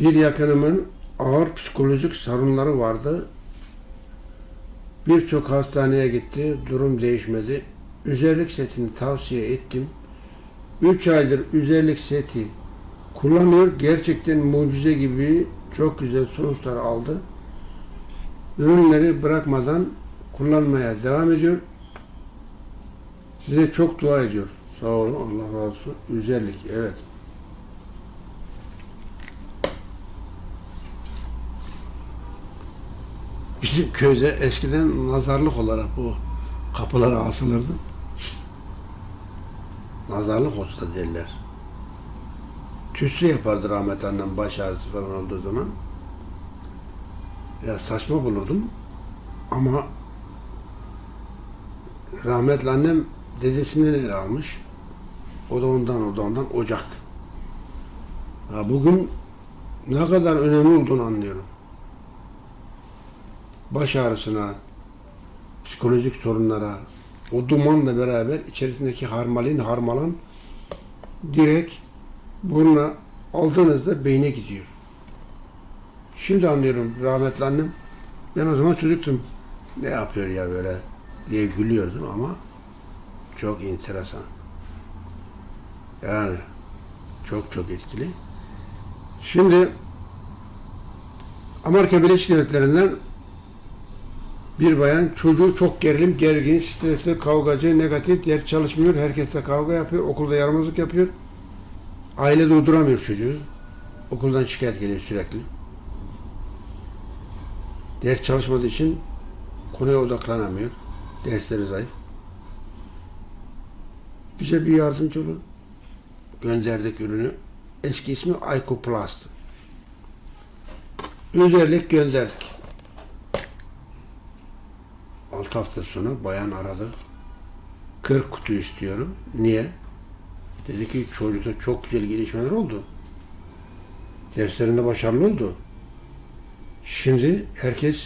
Bir yakınımın ağır psikolojik sorunları vardı. Birçok hastaneye gitti, durum değişmedi. Üzerlik setini tavsiye ettim. 3 aydır üzerlik seti kullanıyor. Gerçekten mucize gibi çok güzel sonuçlar aldı. Ürünleri bırakmadan kullanmaya devam ediyor. Size çok dua ediyor. Sağ olun, Allah razı olsun. Üzerlik, evet. Bizim köyde eskiden nazarlık olarak bu kapılara asılırdı. Nazarlık da derler. Tütsü yapardı rahmetli annem baş ağrısı falan olduğu zaman. Ya saçma bulurdum. Ama rahmetli annem dedesinden el almış. O da ondan, o da ondan ocak. Ya bugün ne kadar önemli olduğunu anlıyorum. Baş ağrısına, psikolojik sorunlara, o dumanla beraber içerisindeki harmalin harmalan direkt buruna aldığınızda beyne gidiyor. Şimdi anlıyorum rahmetli annem. Ben o zaman çocuktum. Ne yapıyor ya böyle diye gülüyordum ama çok enteresan. Yani çok çok etkili. Şimdi Amerika Birleşik Devletleri'nden bir bayan çocuğu çok gerilim, gergin, stresli, kavgacı, negatif, ders çalışmıyor, herkesle kavga yapıyor, okulda yaramazlık yapıyor. Aile durduramıyor çocuğu. Okuldan şikayet geliyor sürekli. Ders çalışmadığı için konuya odaklanamıyor. Dersleri zayıf. Bize bir yardımcı olun. Gönderdik ürünü. Eski ismi Aykoplast. Özellik gönderdik. 6 hafta sonra bayan aradı. 40 kutu istiyorum. Niye? Dedi ki çocukta çok güzel gelişmeler oldu. Derslerinde başarılı oldu. Şimdi herkes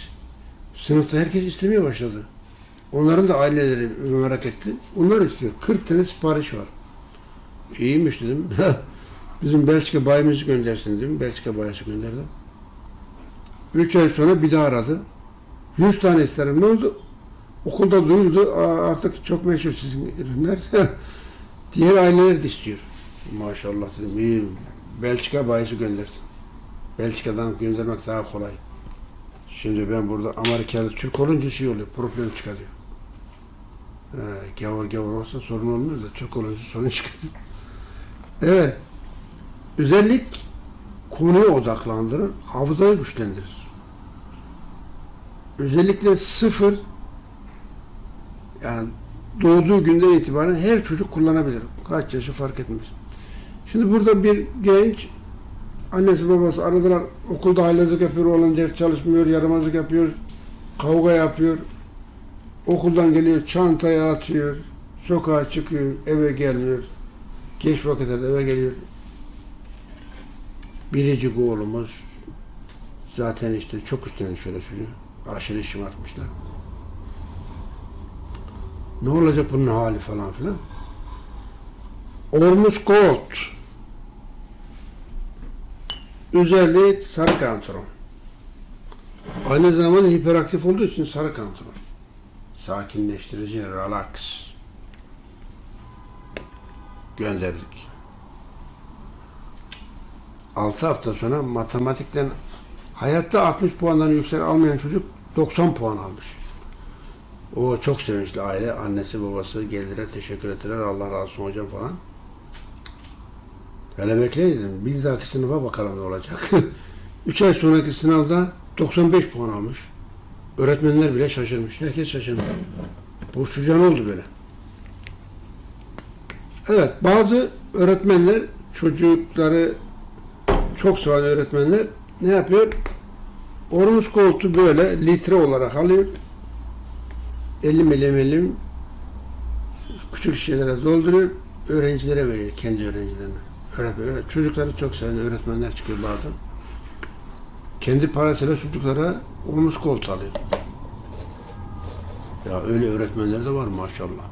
sınıfta herkes istemeye başladı. Onların da aileleri merak etti. Onlar istiyor. 40 tane sipariş var. İyiymiş dedim. Bizim Belçika bayimizi göndersin dedim. Belçika bayisi gönderdi. 3 ay sonra bir daha aradı. 100 tane isterim. Ne oldu? Okulda duyuldu. Artık çok meşhur sizin ürünler. Diğer aileler de istiyor. Maşallah dedim. İyi. Belçika bayisi göndersin. Belçika'dan göndermek daha kolay. Şimdi ben burada Amerikalı Türk olunca şey oluyor. Problem çıkarıyor. Ee, gavur gavur olsa sorun olmuyor da Türk olunca sorun çıkarıyor. Evet. Özellik konuya odaklandırır, hafızayı güçlendirir. Özellikle sıfır yani doğduğu günden itibaren her çocuk kullanabilir. Kaç yaşı fark etmez. Şimdi burada bir genç annesi babası aradılar. Okulda haylazlık yapıyor oğlan ders çalışmıyor yaramazlık yapıyor kavga yapıyor. Okuldan geliyor çantaya atıyor sokağa çıkıyor eve gelmiyor. Geç vakitlerde eve geliyor. Biricik oğlumuz zaten işte çok üstüne şöyle çocuğu. Aşırı şımartmışlar ne olacak bunun hali falan filan Ormus Gold özelliği sarı kantron. Aynı zamanda hiperaktif olduğu için sarı kantron. Sakinleştirici, relax. Gönderdik. 6 hafta sonra matematikten hayatta 60 puandan yüksek almayan çocuk 90 puan almış. O çok sevinçli aile. Annesi babası geldiler teşekkür ettiler. Allah razı olsun hocam falan. Hele bekleyin Bir dahaki sınıfa bakalım ne olacak. Üç ay sonraki sınavda 95 puan almış. Öğretmenler bile şaşırmış. Herkes şaşırmış. Bu çocuğa ne oldu böyle? Evet, bazı öğretmenler çocukları çok seven öğretmenler ne yapıyor? Ormus koltuğu böyle litre olarak alıyor. 50 milim milim küçük şişelere dolduruyor. Öğrencilere veriyor, kendi öğrencilerine. Öğretmen, öğret- çocukları çok seven öğretmenler çıkıyor bazen. Kendi parasıyla çocuklara omuz koltuğu alıyor. Ya öyle öğretmenler de var maşallah.